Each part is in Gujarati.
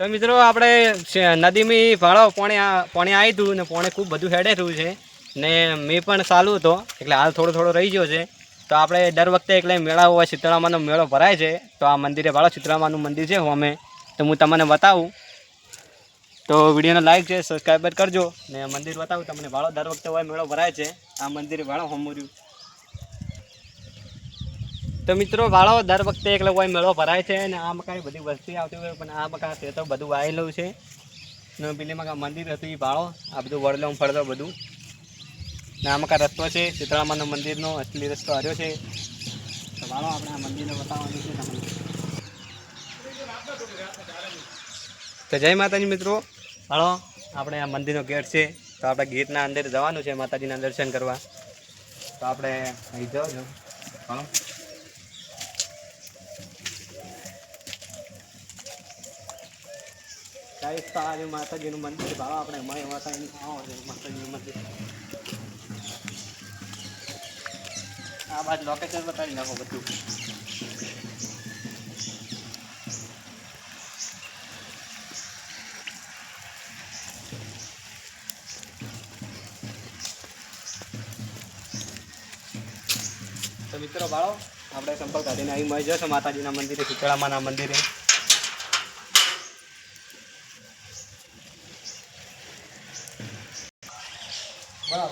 તો મિત્રો, આપણે નદીમાં ભાળો પોણે પોણે આવી હતું ને પોણે ખૂબ બધું હેડે થયું છે. ને મેં પણ ચાલુ હતો, એટલે હાલ થોડો થોડો રહી ગયો છે. તો આપણે દર વખતે એટલે મેળા હોય, શીતળામાનો મેળો ભરાય છે. તો આ મંદિરે ભાળો શીતળામાનું મંદિર છે હોમે તો હું તમને બતાવું. તો વિડીયોને લાઈક છે, સબસ્ક્રાઈબર કરજો. ને મંદિર બતાવું, તમને ભાડો દર વખતે હોય, મેળો ભરાય છે. આ મંદિરે ભાળો હોમર્યું તો મિત્રો, વાળો દર વખતે એક કોઈ મેળો ભરાય છે ને આ મકાઈ બધી વસ્તી આવતી હોય, પણ આ મકા તે તો બધું આવેલું છે. ને પેલી મકા મંદિર હતું એ વાળો, આ બધું વડલો ફરતો બધું. ને આ મકા રસ્તો છે સીતળામાનો મંદિરનો અસલી રસ્તો હર્યો છે. તો ભાડો આપણે આ મંદિરને બતાવવાનું છે તો જય માતાજી મિત્રો. હાલો આપણે આ મંદિરનો ગેટ છે, તો આપણે ગેટના અંદર જવાનું છે માતાજીના દર્શન કરવા. તો આપણે અહીં જાઓ છો. હાલો ગાઈસ તો આ રહ્યું માતાજીનું મંદિર, ભાવ આપણે અમારી માતાજી માતાજીનું મંદિર. આ બાજુ લોકેશન બતાવી નાખો બધું. તો મિત્રો બાળો આપણે સંપર્ક કાઢીને અહીં મળી જશો માતાજીના મંદિરે, શીતળામાના મંદિરે. આ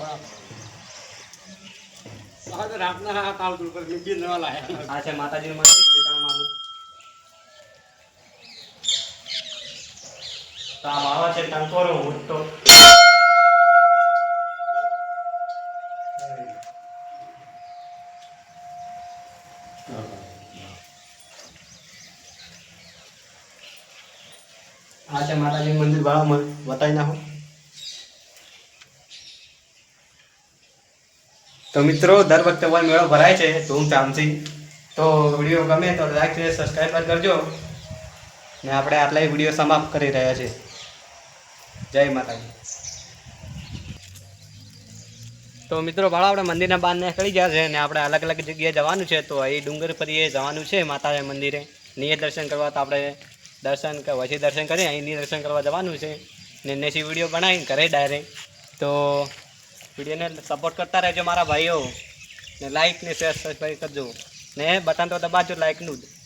છે માતાજીનું મંદિર શીતળામાનું તો આ માળો છે ટંકોરો મોટો. આ છે માતાજીનું મંદિર ભાવ બતાવી નાખો. તો મિત્રો, દર વખતે વન મેળો ભરાય છે ધૂમધામથી તો વીડિયો ગમે તો લાઈક છે સબસ્ક્રાઈબ કરજો. ને આપણે આટલા વીડિયો સમાપ્ત કરી રહ્યા છે જય માતાજી. તો મિત્રો ભાડો આપણે મંદિરના બહાર નીકળી ગયા છે ને આપણે અલગ અલગ જગ્યાએ જવાનું છે, તો અહીં ડુંગર પરીએ જવાનું છે માતાજી મંદિરે. નીએ દર્શન કરવા તો આપણે દર્શન પછી દર્શન કરીએ અહીંની દર્શન કરવા જવાનું છે. ને નેસી વીડિયો બનાવીને ઘરે ડાયરેક્ટ તો વિડીયોને સપોર્ટ કરતા રહેજો મારા ભાઈઓ. ને લાઈક ને શેર સબસ્ક્રાઈબ કરજો. ને બટન તો દબાજો લાઈકનું જ.